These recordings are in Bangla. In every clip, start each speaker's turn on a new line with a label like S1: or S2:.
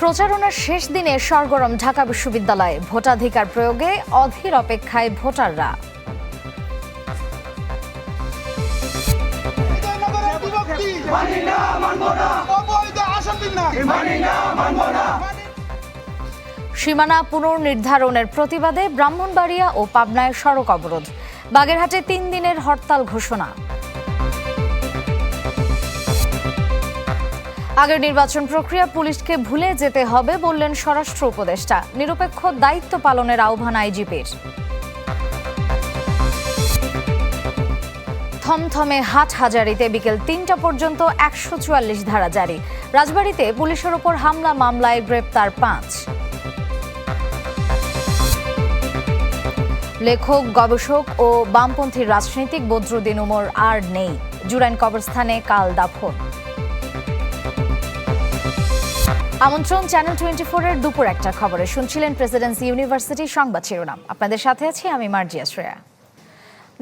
S1: প্রচারণার শেষ দিনে সরগরম ঢাকা বিশ্ববিদ্যালয়ে ভোটাধিকার প্রয়োগে অধীর অপেক্ষায় ভোটাররা।
S2: মানি মানি
S1: সীমানা পুনর্নির্ধারণের প্রতিবাদে ব্রাহ্মণবাড়িয়া ও পাবনায় সড়ক অবরোধ। বাগেরহাটে তিন দিনের হরতাল ঘোষণা। আগের নির্বাচন প্রক্রিয়া পুলিশকে ভুলে যেতে হবে বললেন স্বরাষ্ট্র উপদেষ্টা। নিরপেক্ষ দায়িত্ব পালনের আহ্বান আইজিপির। থমথমে হাট হাজারিতে বিকেল তিনটা পর্যন্ত একশো চুয়াল্লিশ ধারা জারি। রাজবাড়িতে পুলিশের ওপর হামলা মামলায় গ্রেপ্তার পাঁচ। লেখক, গবেষক ও বামপন্থী রাজনীতিক বদরুদ্দিন উমর আর নেই। জুরাইন কবরস্থানে কাল দাফন। আমন্ত্রণ চ্যানেল টোয়েন্টি ফোরের দুপুর একটা খবরে। শুনছিলেন প্রেসিডেন্সি ইউনিভার্সিটি সংবাদ শিরোনাম। আপনাদের সাথে আছি আমি মার্জিয়া শ্রেয়া।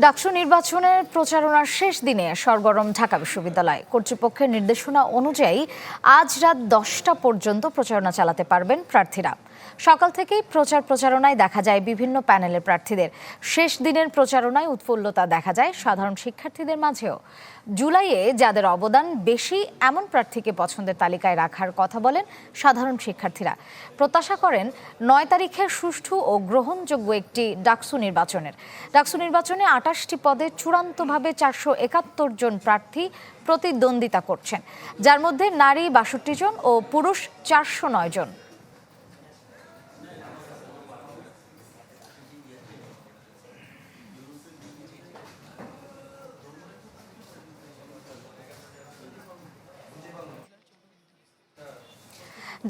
S1: ডাকসু নির্বাচনের প্রচারণার শেষ দিনে সরগরম ঢাকা বিশ্ববিদ্যালয়। কর্তৃপক্ষের নির্দেশনা অনুযায়ী আজ রাত দশটা পর্যন্ত প্রচারণা চালাতে পারবেন প্রার্থীরা। সকাল থেকেই প্রচার প্রচারণায় দেখা যায় বিভিন্ন প্যানেলের প্রার্থীদের। শেষ দিনের প্রচারণায় উৎফুল্লতা দেখা যায় সাধারণ শিক্ষার্থীদের মাঝেও। জুলাইয়ে যাদের অবদান বেশি এমন প্রার্থীকে পছন্দের তালিকায় রাখার কথা বলেন সাধারণ শিক্ষার্থীরা। প্রত্যাশা করেন নয় তারিখের সুষ্ঠু ও গ্রহণযোগ্য একটি ডাকসু নির্বাচনের। ডাকসু নির্বাচনে আটাশটি পদে চূড়ান্তভাবে চারশো একাত্তর জন প্রার্থী প্রতিদ্বন্দ্বিতা করছেন। যার মধ্যে নারী বাষট্টি জন ও পুরুষ চারশো নয় জন।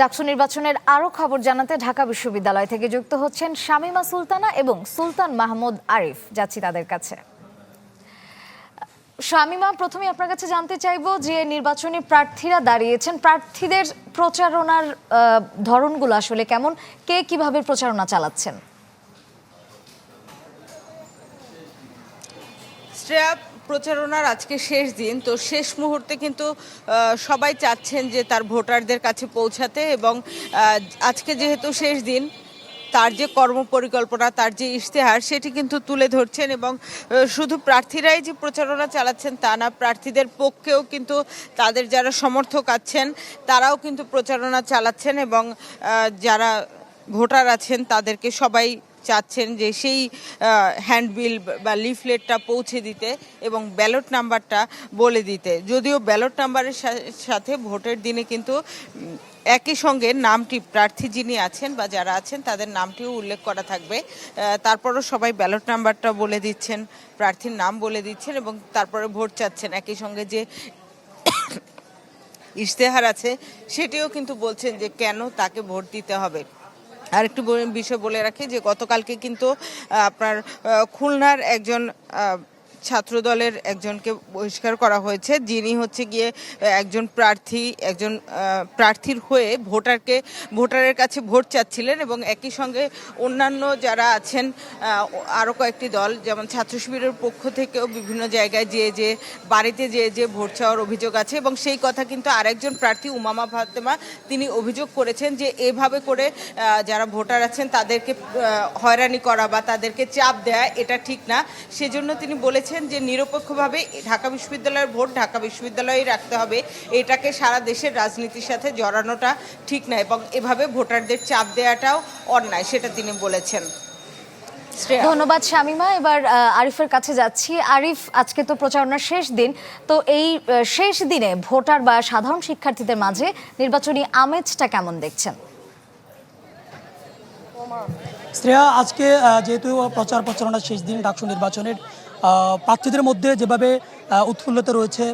S1: ডাকসু নির্বাচনের আরও খবর জানাতে ঢাকা বিশ্ববিদ্যালয় থেকে যুক্ত হচ্ছেন শামিমা সুলতানা এবং সুলতান মাহমুদ আরিফ। যাচ্ছি তাদের কাছে। শামিমা প্রথমে আপনার কাছে জানতে চাইব যে নির্বাচনী প্রার্থীরা দাঁড়িয়েছেন, প্রার্থীদের প্রচারণার ধরনগুলো আসলে কেমন? কে কীভাবে প্রচারণা চালাচ্ছেন?
S3: শ্রেয়া প্রচারণার আজকে শেষ দিন, তো শেষ মুহূর্তে কিন্তু সবাই চাচ্ছেন যে তার ভোটারদের কাছে পৌঁছাতে এবং আজকে যেহেতু শেষ দিন, তার যে কর্মপরিকল্পনা, তার যে ইশতেহার, সেটি কিন্তু তুলে ধরছেন এবং শুধু প্রার্থীরাই যে প্রচারণা চালাচ্ছেন তা না, প্রার্থীদের পক্ষেও কিন্তু তাদের যারা সমর্থক আছেন, তারাও কিন্তু প্রচারণা চালাচ্ছেন এবং যারা ভোটার আছেন, তাদেরকে সবাই চাচ্ছেন যে সেই হ্যান্ডবিল বা লিফলেটটা পৌঁছে দিতে এবং ব্যালট নাম্বারটা বলে দিতে। যদিও ব্যালট নাম্বারের সাথে ভোটের দিনে কিন্তু একই সঙ্গে নামটি প্রার্থী যিনি আছেন বা যারা আছেন তাদের নামটিও উল্লেখ করা থাকবে। তারপরও সবাই ব্যালট নাম্বারটা বলে দিচ্ছেন, প্রার্থীর নাম বলে দিচ্ছেন এবং তারপরে ভোট চাচ্ছেন। একই সঙ্গে যে ইশতেহার আছে, সেটিও কিন্তু বলছেন যে কেন তাকে ভোট দিতে হবে। আরেকটু একটু বিষয় বলে রাখি যে গতকালকে কিন্তু আপনার খুলনার একজন আহ, ছাত্র দলের একজনকে বহিষ্কার করা হয়েছে। যিনি হচ্ছে গিয়ে একজন প্রার্থী একজন প্রার্থীর হয়ে ভোটারকে ভোটারের কাছে ভোট চাচ্ছিলেন এবং একই সঙ্গে অন্যান্য যারা আছেন আরও কয়েকটি দল যেমন ছাত্র শিবিরের পক্ষ থেকেও বিভিন্ন জায়গায় যেয়ে যে বাড়িতে যেয়ে যে ভোট চাওয়ার অভিযোগ আছে এবং সেই কথা কিন্তু আরেকজন প্রার্থী উমামা ফাতেমা তিনি অভিযোগ করেছেন যে এভাবে করে যারা ভোটার আছেন তাদেরকে হয়রানি করা বা তাদেরকে চাপ দেয়া এটা ঠিক না। সেজন্য তিনি বলেছেন যে নিরপেক্ষভাবে ঢাকা বিশ্ববিদ্যালয়ের ভোট ঢাকা বিশ্ববিদ্যালয়েই রাখতে হবে। এটাকে সারা দেশের রাজনীতির সাথে জড়ানোটা ঠিক না এবং এভাবে ভোটারদের চাপ দেওয়াটাও অন্যায় সেটা তিনি বলেছেন। শ্রেয়া।
S1: ধন্যবাদ শামিমা। এবার আহ, আরিফের কাছে যাচ্ছি। আরিফ আজকে তো প্রচারণার শেষ দিন। তো এই শেষ দিনে ভোটার বা সাধারণ শিক্ষার্থীদের মাঝে নির্বাচনী আমেজটা কেমন দেখছেন?
S4: শ্রেয়া আজকে যেহেতু প্রচার প্রচারণার শেষ দিন ডাকসু নির্বাচনের প্রার্থীদের মধ্যে যেভাবে উৎফুল্লতা রয়েছে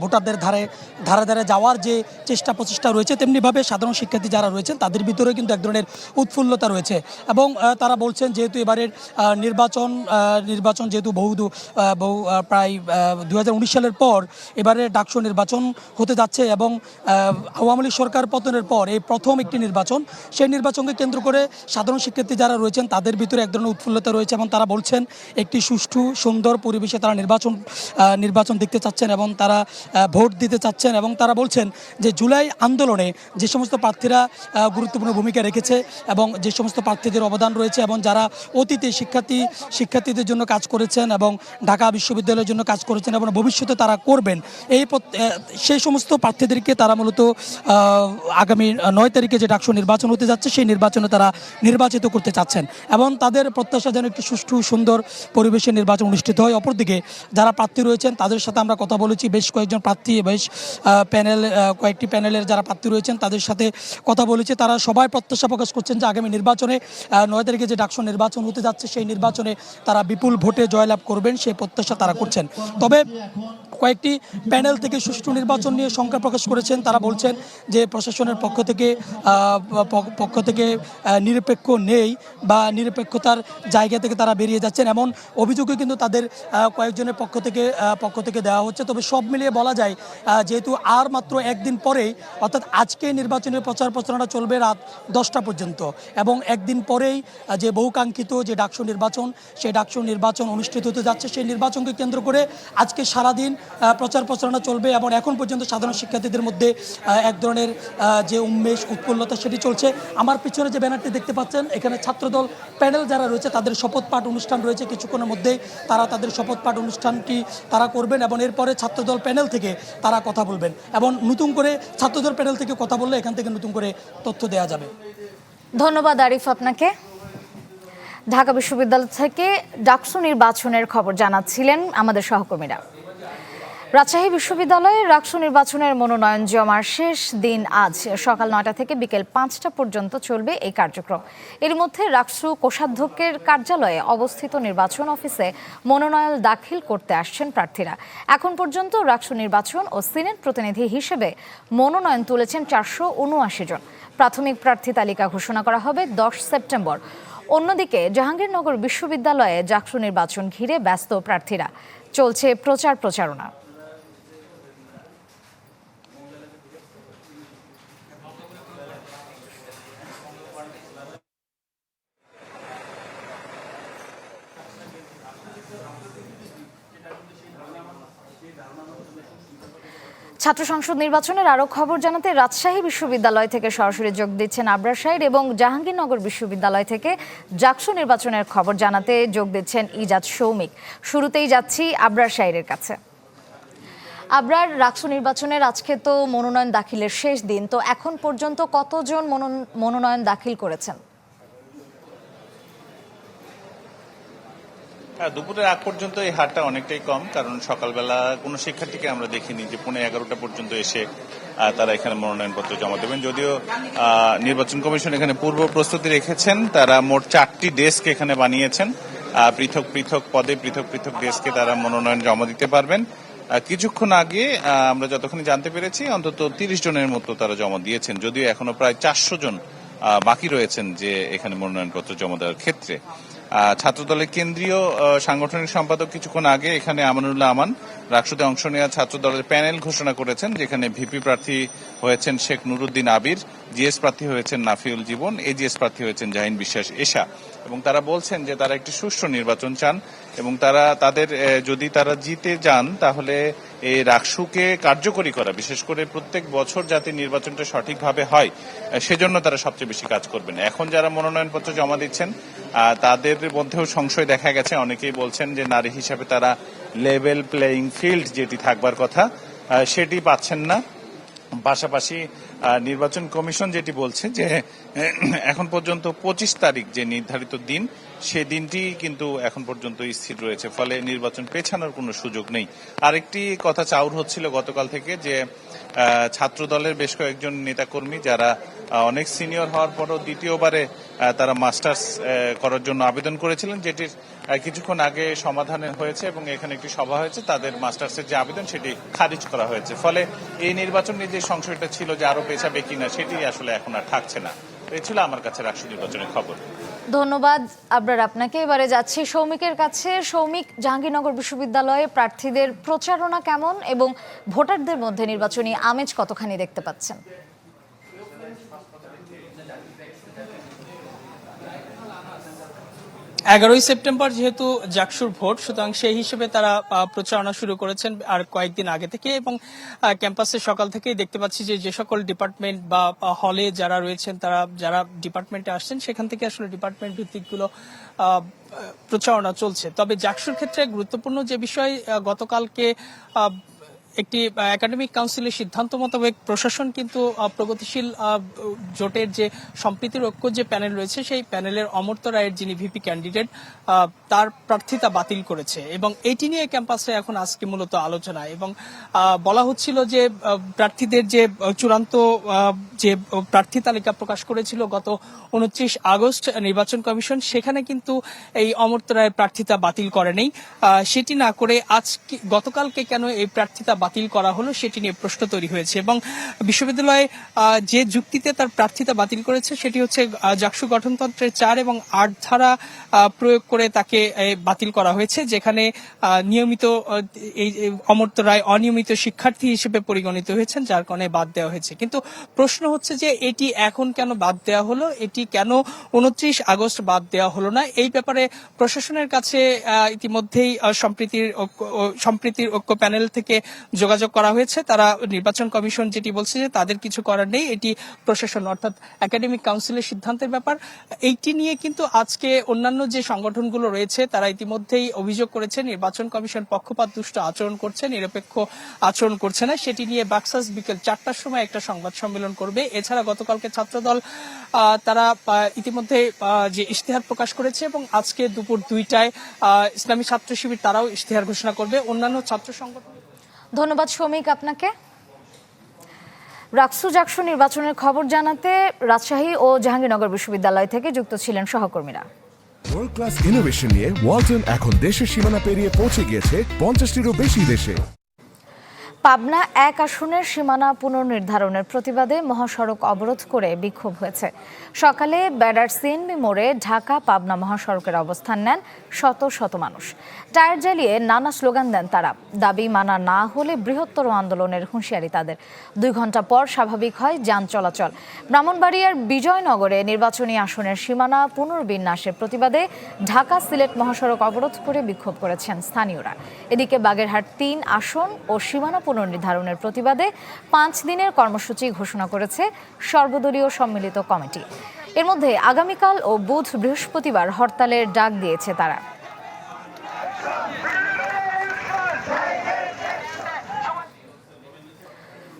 S4: ভোটারদের ধারে ধারে ধারে যাওয়ার যে চেষ্টা প্রচেষ্টা রয়েছে, তেমনিভাবে সাধারণ শিক্ষার্থী যারা রয়েছেন, তাদের ভিতরে কিন্তু এক ধরনের উৎফুল্লতা রয়েছে। এবং তারা বলছেন যেহেতু এবারের নির্বাচন নির্বাচন যেহেতু বহু বহু প্রায় দু হাজার উনিশ সালের পর এবারে ডাকসু নির্বাচন হতে যাচ্ছে এবং আওয়ামী লীগ সরকার পতনের পর এই প্রথম একটি নির্বাচন, সেই নির্বাচনকে কেন্দ্র করে সাধারণ শিক্ষার্থী যারা রয়েছেন, তাদের ভিতরে এক ধরনের উৎফুল্লতা রয়েছে এবং তারা বলছেন, একটি সুষ্ঠু, সুন্দর পরিবেশে তারা নির্বাচন নির্বাচন দেখতে চাচ্ছেন এবং তারা ভোট দিতে চাচ্ছেন এবং তারা বলছেন যে জুলাই আন্দোলনে যে সমস্ত প্রার্থীরা গুরুত্বপূর্ণ ভূমিকা রেখেছে এবং যে সমস্ত প্রার্থীদের অবদান রয়েছে এবং যারা অতীতে শিক্ষার্থী, শিক্ষার্থীদের জন্য কাজ করেছেন এবং ঢাকা বিশ্ববিদ্যালয়ের জন্য কাজ করেছেন এবং ভবিষ্যতে তারা করবেন, এই সেই সমস্ত প্রার্থীদেরকে তারা মূলত আগামী নয় তারিখে যে ডাকসু নির্বাচন হতে যাচ্ছে, সেই নির্বাচনে তারা নির্বাচিত করতে চাচ্ছেন এবং তাদের প্রত্যাশা যেন একটি সুষ্ঠু, সুন্দর পরিবেশে নির্বাচন অনুষ্ঠিত হয়। অপরদিকে যারা প্রার্থী রয়েছেন, তাদের সাথে আমরা কথা বলেছি। বেশ কয়েকজন প্রার্থী, বেশ প্যানেল কয়েকটি প্যানেলের যারা প্রার্থী রয়েছেন, তাদের সাথে কথা বলেছি। তারা সবাই প্রত্যাশা প্রকাশ করছেন যে আগামী নির্বাচনে নয় তারিখে যে ডাকসু নির্বাচন হতে যাচ্ছে, সেই নির্বাচনে তারা বিপুল ভোটে জয়লাভ করবেন, সেই প্রত্যাশা তারা করছেন। তবে কয়েকটি প্যানেল থেকে সুষ্ঠু নির্বাচন নিয়ে শঙ্কা প্রকাশ করেছেন। তারা বলছেন যে প্রশাসনের পক্ষ থেকে পক্ষ থেকে নিরপেক্ষ নেই বা নিরপেক্ষতার জায়গা থেকে তারা বেরিয়ে যাচ্ছেন। এমন অভিযোগে কিন্তু তাদের কয়েকজনের পক্ষ থেকে আহ, পক্ষ থেকে দেওয়া হচ্ছে। তবে সব মিলিয়ে বলা যায় যেহেতু আর মাত্র একদিন পরেই অর্থাৎ আজকে নির্বাচনের প্রচার প্রচারণা চলবে রাত দশটা পর্যন্ত। এবং একদিন পরেই যে বহুকাঙ্ক্ষিত যে ডাকসু নির্বাচন সেই ডাকসু নির্বাচন অনুষ্ঠিত হতে যাচ্ছে। সেই নির্বাচনকে কেন্দ্র করে আজকে সারাদিন প্রচার প্রচারণা চলবে এবং এখন পর্যন্ত সাধারণ শিক্ষার্থীদের মধ্যে এক ধরনের যে উন্মেষ উৎফুল্লতা সেটি চলছে। আমার পিছনে যে ব্যানারটি দেখতে পাচ্ছেন এখানে ছাত্রদল প্যানেল যারা রয়েছে তাদের শপথ পাঠ অনুষ্ঠান রয়েছে। কিছুক্ষণের মধ্যেই তারা তাদের শপথ পাঠ অনুষ্ঠানটি তারা করবেন এবং এরপরে ছাত্রদল প্যানেল থেকে তারা কথা বলবেন এবং নতুন করে ছাত্রদল প্যানেল থেকে কথা বললে এখান থেকে নতুন করে তথ্য দেওয়া যাবে।
S1: ধন্যবাদ আরিফ আপনাকে। ঢাকা বিশ্ববিদ্যালয় থেকে ডাকসু নির্বাচনের খবর জানাচ্ছিলেন আমাদের সহকর্মীরা। রাজশাহী বিশ্ববিদ্যালয়ে ডাকসু নির্বাচনের মনোনয়ন জমার শেষ দিন আজ। সকাল নয়টা থেকে বিকেল পাঁচটা পর্যন্ত চলবে এই কার্যক্রম। এর মধ্যে রাকসু কোষাধ্যক্ষের কার্যালয়ে অবস্থিত নির্বাচন অফিসে মনোনয়ন দাখিল করতে আসছেন প্রার্থীরা। এখন পর্যন্ত রাকসু নির্বাচন ও সিনেট প্রতিনিধি হিসেবে মনোনয়ন তুলেছেন চারশো উনআশি জন। প্রাথমিক প্রার্থী তালিকা ঘোষণা করা হবে দশ সেপ্টেম্বর। অন্যদিকে জাহাঙ্গীরনগর বিশ্ববিদ্যালয়ে জাকসু নির্বাচন ঘিরে ব্যস্ত প্রার্থীরা। চলছে প্রচার প্রচারণা। ছাত্র সংসদ নির্বাচনের আরও খবর জানাতে রাজশাহী বিশ্ববিদ্যালয় থেকে সরাসরি যোগ দিচ্ছেন আবরার সাইড এবং জাহাঙ্গীরনগর বিশ্ববিদ্যালয় থেকে জাকসু নির্বাচনের খবর জানাতে যোগ দিচ্ছেন ইজাজ সৌমিক। শুরুতেই যাচ্ছি আবরার সাইডের কাছে। আবরার, রাকসু নির্বাচনের আজকে তো মনোনয়ন দাখিলের শেষ দিন, তো এখন পর্যন্ত কতজন মনোন- মনোনয়ন দাখিল করেছেন?
S5: হ্যাঁ দুপুরের আগ পর্যন্ত এই হারটা অনেকটাই কম, কারণ সকালবেলা কোনো শিক্ষার্থীকে আমরা দেখিনি যে পৌনে এগারোটা পর্যন্ত এসে তারা এখানে মনোনয়নপত্র জমা দেবেন। যদিও নির্বাচন কমিশন এখানে পূর্ব প্রস্তুতি রেখেছেন, তারা মোট চারটি ডেস্ক এখানে বানিয়েছেন। পৃথক পৃথক পদে পৃথক পৃথক ডেস্কে তারা মনোনয়ন জমা দিতে পারবেন। কিছুক্ষণ আগে আমরা যতক্ষণ জানতে পেরেছি, অন্তত তিরিশ জনের মতো তারা জমা দিয়েছেন। যদিও এখনও প্রায় চারশো জন বাকি রয়েছেন যে এখানে মনোনয়নপত্র জমা দেওয়ার ক্ষেত্রে। ছাত্রদলের কেন্দ্রীয় সাংগঠনিক সম্পাদক কিছুক্ষণ আগে এখানে আমানুল্লাহ আমান রাকসুতে অংশ নেওয়া ছাত্রদলের প্যানেল ঘোষণা করেছেন, যেখানে ভিপি প্রার্থী হয়েছেন শেখ নুরুদ্দিন আবির, জিএস প্রার্থী হয়েছেন নাফিউল জীবন এজিএস প্রার্থী হয়েছেন জাহিন বিশ্বাস এশা। এবং তারা বলছেন যে তারা একটি সুষ্ঠু নির্বাচন চান এবং তারা, তাদের যদি তারা জিতে যান, তাহলে এই রাকসুকে কার্যকরী করা, বিশেষ করে প্রত্যেক বছর যাতে নির্বাচনটা সঠিকভাবে হয় সেজন্য তারা সবচেয়ে বেশি কাজ করবেন। এখন যারা মনোনয়নপত্র জমা দিচ্ছেন তাদের মধ্যেও সংশয় দেখা গেছে। অনেকেই বলছেন যে, নারী হিসাবে তারা লেভেল প্লেয়িং ফিল্ড যেটি থাকবার কথা সেটি পাচ্ছেন না। পাশাপাশি নির্বাচন কমিশন যেটি বলছে যে এখন পর্যন্ত পঁচিশ তারিখ যে নির্ধারিত দিন সে দিনটি কিন্তু এখন পর্যন্ত স্থির রয়েছে, ফলে নির্বাচন পেছানোর কোনো সুযোগ নেই। আরেকটি কথা চাউর হচ্ছিল গতকাল থেকে যে ছাত্র দলের বেশ কয়েকজন নেতাকর্মী যারা অনেক সিনিয়র হওয়ার পরও দ্বিতীয়বারে তারা মাস্টার্স করার জন্য আবেদন করেছিলেন। যেটির কিছুক্ষণ আগে সমাধান হয়েছে এবং এখানে একটি সভা হয়েছে। তাদের মাস্টার্সের যে আবেদন সেটি খারিজ করা হয়েছে। ফলে এই নির্বাচন নিয়ে যে সংশয়টা ছিল যে আরও পেছাবে কিনা, সেটি আসলে এখন আর থাকছে না। এই ছিল আমার কাছে রাষ্ট্র নির্বাচনের খবর।
S1: ধন্যবাদ। আবরার আপনাকে এবারে যাচ্ছি সৌমিকের কাছে। সৌমিক, জাহাঙ্গীরনগর বিশ্ববিদ্যালয়ে প্রার্থীদের প্রচারণা কেমন এবং ভোটারদের মধ্যে নির্বাচনী আমেজ কতখানি দেখতে পাচ্ছেন?
S6: এগারোই সেপ্টেম্বর যেহেতু জাকসুর ভোট, সুতরাং সেই হিসেবে তারা প্রচারণা শুরু করেছেন আর কয়েকদিন আগে থেকে এবং ক্যাম্পাসে সকাল থেকেই দেখতে পাচ্ছি যে যে সকল ডিপার্টমেন্ট বা হলে যারা রয়েছেন, তারা, যারা ডিপার্টমেন্টে আসছেন, সেখান থেকে আসলে ডিপার্টমেন্ট ভিত্তিকগুলো প্রচারণা চলছে। তবে জাকসুর ক্ষেত্রে গুরুত্বপূর্ণ যে বিষয় গতকালকে একটি একাডেমিক কাউন্সিলের সিদ্ধান্ত মোতাবেক প্রশাসন কিন্তু প্রগতিশীল জোটের যে সম্প্রীতির ঐক্য যে প্যানেল রয়েছে, সেই প্যানেলের অমর্ত্য রায়ের যিনি ভিপি ক্যান্ডিডেট তার প্রার্থিতা বাতিল করেছে। এবং এটি নিয়ে ক্যাম্পাসে এখন আজকে মূলত আলোচনা। এবং বলা হচ্ছিল যে প্রার্থীদের যে চূড়ান্ত যে প্রার্থী তালিকা প্রকাশ করেছিল গত উনত্রিশ আগস্ট নির্বাচন কমিশন, সেখানে কিন্তু এই অমর্ত্য রায়ের প্রার্থিতা বাতিল করেনি। সেটি না করে আজকে, গতকালকে কেন এই প্রার্থিতা বাতিল করা হলো, সেটি নিয়ে প্রশ্ন তৈরি হয়েছে এবং বিশ্ববিদ্যালয়ে যে যুক্তিতে তার প্রার্থিতা বাতিল করেছে, সেটি হচ্ছে জাকসু গঠনতন্ত্রের চার এবং আট ধারা প্রয়োগ করে তাকে বাতিল করা হয়েছে, যেখানে নিয়মিত এই অমর্ত্য রায় অনিয়মিত শিক্ষার্থী হিসেবে পরিগণিত হয়েছেন, যার কারণে বাদ দেওয়া হয়েছে। কিন্তু প্রশ্ন হচ্ছে যে, এটি এখন কেন বাদ দেওয়া হলো? এটি কেন উনত্রিশ আগস্ট বাদ দেওয়া হলো না? এই ব্যাপারে প্রশাসনের কাছে ইতিমধ্যেই সম্প্রীতির সম্প্রীতির ঐক্য প্যানেল থেকে যোগাযোগ করা হয়েছে। তারা নির্বাচন কমিশন যেটি বলছে যে তাদের কিছু করার নেই। এটি প্রশাসন অর্থাৎ একাডেমিক কাউন্সিলের সিদ্ধান্তের ব্যাপার। এইটি নিয়ে কিন্তু আজকে অন্যান্য যে সংগঠনগুলো রয়েছে, তারা ইতিমধ্যেই অভিযোগ করেছে, নির্বাচন কমিশন পক্ষপাত দুষ্ট আচরণ করছে, নিরপেক্ষ আচরণ করছে না। সেটি নিয়ে বাক্সাস বিকেল চারটার সময় একটা সংবাদ সম্মেলন করবে। এছাড়া গতকালকে ছাত্রদল তারা ইতিমধ্যে যে ইশতেহার প্রকাশ করেছে এবং আজকে দুপুর দুইটায় ইসলামী ছাত্র শিবির তারাও ইশতেহার ঘোষণা করবে। অন্যান্য ছাত্র সংগঠন
S1: ধন্যবাদ শ্রমিক আপনাকে। রাকসু জাকসু নির্বাচনের খবর জানাতে রাজশাহী ও জাহাঙ্গীরনগর বিশ্ববিদ্যালয় থেকে যুক্ত ছিলেন সহকর্মীরা।
S7: ওয়ার্ল্ড ক্লাস ইনোভেশন নিয়ে ওয়ালটন এখন দেশের সীমানা পেরিয়ে পৌঁছে গিয়েছে পঞ্চাশটিরও বেশি দেশে।
S1: পাবনা এক আসনের সীমানা পুনর্নির্ধারণের প্রতিবাদে মহাসড়ক অবরোধ করে বিক্ষোভ হয়েছে। সকালে বেড়ার সিএনবি মোড়ে ঢাকা পাবনা মহাসড়কের অবস্থান নেন শত শত মানুষ। টায়ার জ্বালিয়ে নানা স্লোগান দেন তারা। দাবি মানা না হলে বৃহত্তর আন্দোলনের হুঁশিয়ারি তাদের। দুই ঘণ্টা পর স্বাভাবিক হয় যান চলাচল। ব্রাহ্মণবাড়িয়ার বিজয়নগরে নির্বাচনী আসনের সীমানা পুনর্বিন্যাসের প্রতিবাদে ঢাকা সিলেট মহাসড়ক অবরোধ করে বিক্ষোভ করেছেন স্থানীয়রা। এদিকে বাগেরহাট তিন আসন ও সীমানা পুনর্নির্ধারণের প্রতিবাদে পাঁচ দিনের কর্মসূচি ঘোষণা করেছে সর্বদলীয় সম্মিলিত কমিটি। এর মধ্যে আগামীকাল ও বুধ বৃহস্পতিবার হরতালের ডাক দিয়েছে তারা।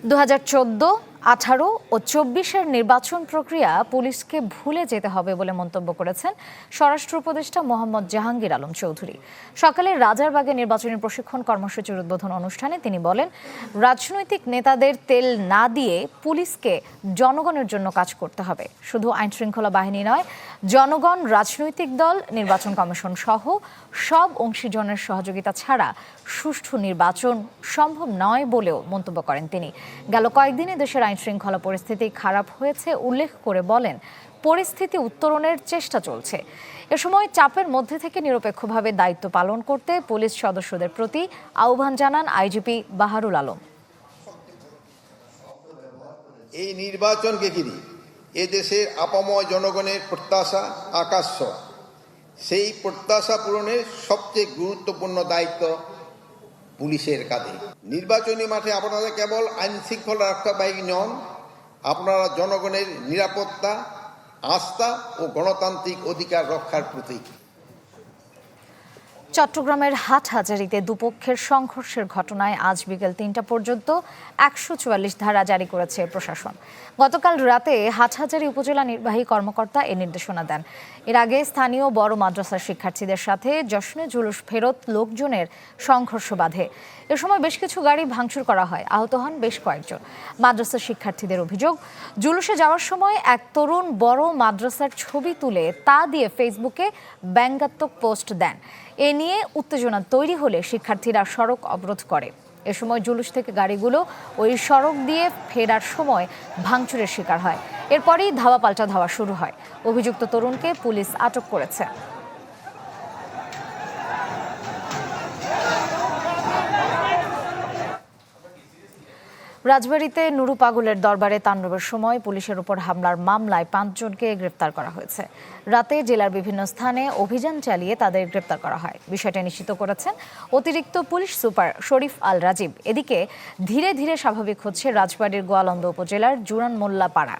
S1: দু আঠারো ও চব্বিশের নির্বাচন প্রক্রিয়া পুলিশকে ভুলে যেতে হবে বলে মন্তব্য করেছেন স্বরাষ্ট্র উপদেষ্টা মোহাম্মদ জাহাঙ্গীর আলম চৌধুরী। সকালে রাজারবাগে নির্বাচনী প্রশিক্ষণ কর্মসূচির উদ্বোধন অনুষ্ঠানে তিনি বলেন, রাজনৈতিক নেতাদের তেল না দিয়ে পুলিশকে জনগণের জন্য কাজ করতে হবে। শুধু আইন শৃঙ্খলা বাহিনী নয়, জনগণ, রাজনৈতিক দল, নির্বাচন কমিশন সহ সব অংশীজনের সহযোগিতা ছাড়া সুষ্ঠু নির্বাচন সম্ভব নয় বলেও মন্তব্য করেন তিনি। গেল কয়েকদিনে দেশের আইন শৃঙ্খলা পরিস্থিতি খারাপ হয়েছে উল্লেখ করে বলেন, পরিস্থিতি উত্তরণের চেষ্টা চলছে। এ সময় চাপের মধ্যে থেকে নিরপেক্ষভাবে দায়িত্ব পালন করতে পুলিশ সদস্যদের প্রতি আহ্বান জানান আইজিপি বাহারুল আলম।
S8: এই নির্বাচনকে ঘিরে এদেশের আপাময় জনগণের প্রত্যাশা আকাশ্য সেই প্রত্যাশা পূরণের সবচেয়ে গুরুত্বপূর্ণ দায়িত্ব পুলিশের কাঁধে। নির্বাচনী মাঠে আপনারা কেবল আইন শৃঙ্খলা রক্ষাবাহিনী নন, আপনারা জনগণের নিরাপত্তা, আস্থা ও গণতান্ত্রিক অধিকার রক্ষার প্রতীক।
S1: চট্টগ্রামের হাটহাজারিতে দুপক্ষের সংঘর্ষের ঘটনায় আজ বিকেল তিনটা পর্যন্ত একশো চুয়াল্লিশ ধারা জারি করেছে প্রশাসন। গতকাল রাতে হাটহাজারি উপজেলা নির্বাহী কর্মকর্তা এ নির্দেশনা দেন। এর আগে স্থানীয় বড় মাদ্রাসার শিক্ষার্থীদের সাথে জশ্নে জুলুস ফেরত লোকজনের সংঘর্ষ বাধে। এ সময় বেশ কিছু গাড়ি ভাঙচুর করা হয়। আহত হন বেশ কয়েকজন। মাদ্রাসার শিক্ষার্থীদের অভিযোগ, জুলুসে যাওয়ার সময় এক তরুণ বড় মাদ্রাসার ছবি তুলে তা দিয়ে ফেসবুকে ব্যঙ্গাত্মক পোস্ট দেন। এ নিয়ে উত্তেজনা তৈরি হলে শিক্ষার্থীরা সড়ক অবরোধ করে। এ সময় জুলুস থেকে গাড়িগুলো ওই সড়ক দিয়ে ফেরার সময় ভাঙচুরের শিকার হয়। এরপরই ধাওয়া পাল্টা ধাওয়া শুরু হয়। অভিযুক্ত তরুণকে পুলিশ আটক করেছে। রাজবাড়ীতে নুরু পাগলের দরবারে তাণ্ডবের সময় পুলিশের উপর হামলার মামলায় পাঁচজনকে গ্রেপ্তার করা হয়েছে। রাতে জেলার বিভিন্ন স্থানে অভিযান চালিয়ে তাদের গ্রেপ্তার করা হয়। বিষয়টি নিশ্চিত করেছেন অতিরিক্ত পুলিশ সুপার শরীফ আল রাজীব। এদিকে ধীরে ধীরে স্বাভাবিক হচ্ছে রাজবাড়ীর গোয়ালন্দ উপজেলার জুরান মোল্লা পাড়া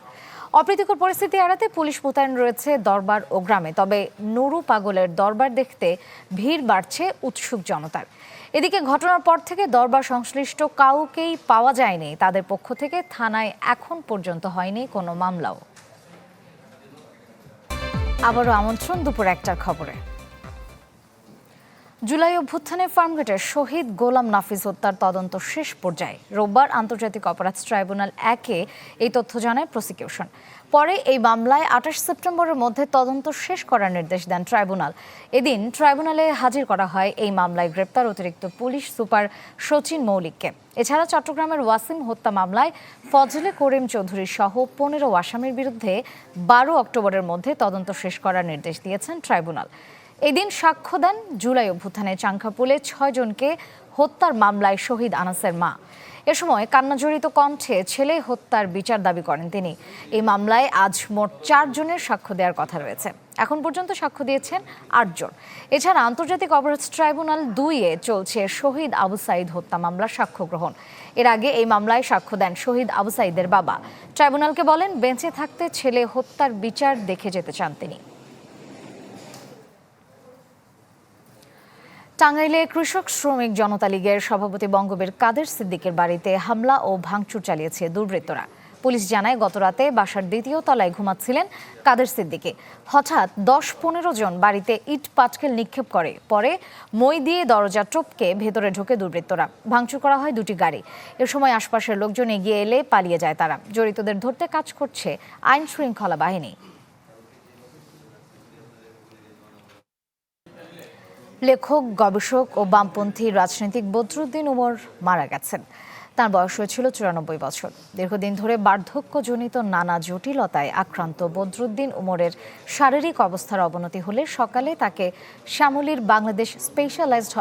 S1: অপ্রীতিকর পরিস্থিতি এড়াতে পুলিশ মোতায়েন রয়েছে দরবার ও গ্রামে। তবে নুরু পাগলের দরবার দেখতে ভিড় বাড়ছে উৎসুক জনতার। এদিকে ঘটনার পর থেকে দরবার সংশ্লিষ্ট কাউকেই পাওয়া যায়নি। তাদের পক্ষ থেকে থানায় এখন পর্যন্ত হয়নি কোনো মামলাও। আবারও আমন্ত্রণ দুপুর একটার খবরে। জুলাই অভ্যুত্থানে ফার্মগেটের শহীদ গোলাম নাফিজ হত্যার তদন্ত শেষ পর্যায়ে। রোববার আন্তর্জাতিক অপরাধ ট্রাইব্যুনাল একে এই তথ্য জানায় প্রসিকিউশন। পরে এই মামলায় আঠাশ সেপ্টেম্বরের মধ্যে তদন্ত শেষ করার নির্দেশ দেন ট্রাইব্যুনাল। এদিন ট্রাইব্যুনালে হাজির করা হয় এই মামলায় গ্রেপ্তার অতিরিক্ত পুলিশ সুপার সচিন মৌলিককে। এছাড়া চট্টগ্রামের ওয়াসিম হত্যা মামলায় ফজলে করিম চৌধুরী সহ পনেরো আসামির বিরুদ্ধে বারো অক্টোবরের মধ্যে তদন্ত শেষ করার নির্দেশ দিয়েছেন ট্রাইব্যুনাল। এদিন সাক্ষ্য দেন জুলাই অভ্যুত্থানে চাংখাপুলে ছয়জনকে হত্যার মামলায় শহীদ আনাসের মা। এ সময় কান্নাজড়িত কণ্ঠে ছেলে হত্যার বিচার দাবি করেন তিনি। এই মামলায় আজ মোট চারজনের সাক্ষ্য দেওয়ার কথা রয়েছে। এখন পর্যন্ত সাক্ষ্য দিয়েছেন আটজন এছাড়া আন্তর্জাতিক অপরাধ ট্রাইব্যুনাল দুইয়ে চলছে শহীদ আবু সাইদ হত্যা মামলার সাক্ষ্য গ্রহণ। এর আগে এই মামলায় সাক্ষ্য দেন শহীদ আবু সাইদের বাবা। ট্রাইব্যুনালকে বলেন, বেঁচে থাকতে ছেলে হত্যার বিচার দেখে যেতে চান তিনি। টাঙ্গাইলে কৃষক শ্রমিক জনতা লীগের সভাপতি বঙ্গবীর কাদের সিদ্দিকের বাড়িতে হামলা ও ভাঙচুর চালিয়েছে দুর্বৃত্তরা। পুলিশ জানায়, গতরাতে বাসার দ্বিতীয় তলায় ঘুমাচ্ছিলেন কাদের সিদ্দিকে। হঠাৎ দশ পনেরো জন বাড়িতে ইট পাটকেল নিক্ষেপ করে, পরে মই দিয়ে দরজা টপকে ভেতরে ঢোকে দুর্বৃত্তরা। ভাঙচুর করা হয় দুটি গাড়ি। এ সময় আশপাশের লোকজন এগিয়ে এলে পালিয়ে যায় তারা। জড়িতদের ধরতে কাজ করছে আইন শৃঙ্খলা বাহিনী। লেখক, গবেষক ও বামপন্থী রাজনৈতিক বদরুদ্দিন উমর মারা গেছেন। তার বয়স হয়েছিল চুরানব্বই বছর। দীর্ঘদিন ধরে বার্ধক্যজনিত নানা জটিলতায় আক্রান্ত বদরুদ্দিন উমরের শারীরিক অবস্থার অবনতি হলে সকালে তাকে শ্যামলীর বাংলাদেশ স্পেশালাইজড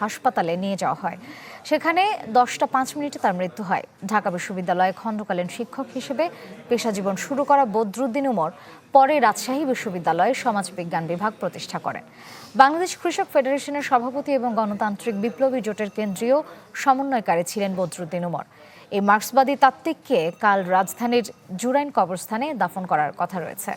S1: হাসপাতালে নিয়ে যাওয়া হয়। সেখানে দশটা পাঁচ মিনিটে তার মৃত্যু হয়। ঢাকা বিশ্ববিদ্যালয়ে খণ্ডকালীন শিক্ষক হিসেবে পেশাজীবন শুরু করা বদরুদ্দিন উমর পরে রাজশাহী বিশ্ববিদ্যালয়ে সমাজবিজ্ঞান বিভাগ প্রতিষ্ঠা করেন। বাংলাদেশ কৃষক ফেডারেশনের সভাপতি এবং গণতান্ত্রিক বিপ্লবী জোটের কেন্দ্রীয় সমন্বয়কারী ছিলেন বদরুদ্দিন উমর। এই মার্ক্সবাদী তাত্ত্বিককে কাল রাজধানীর জুরাইন কবরস্থানে দাফন করার কথা রয়েছে।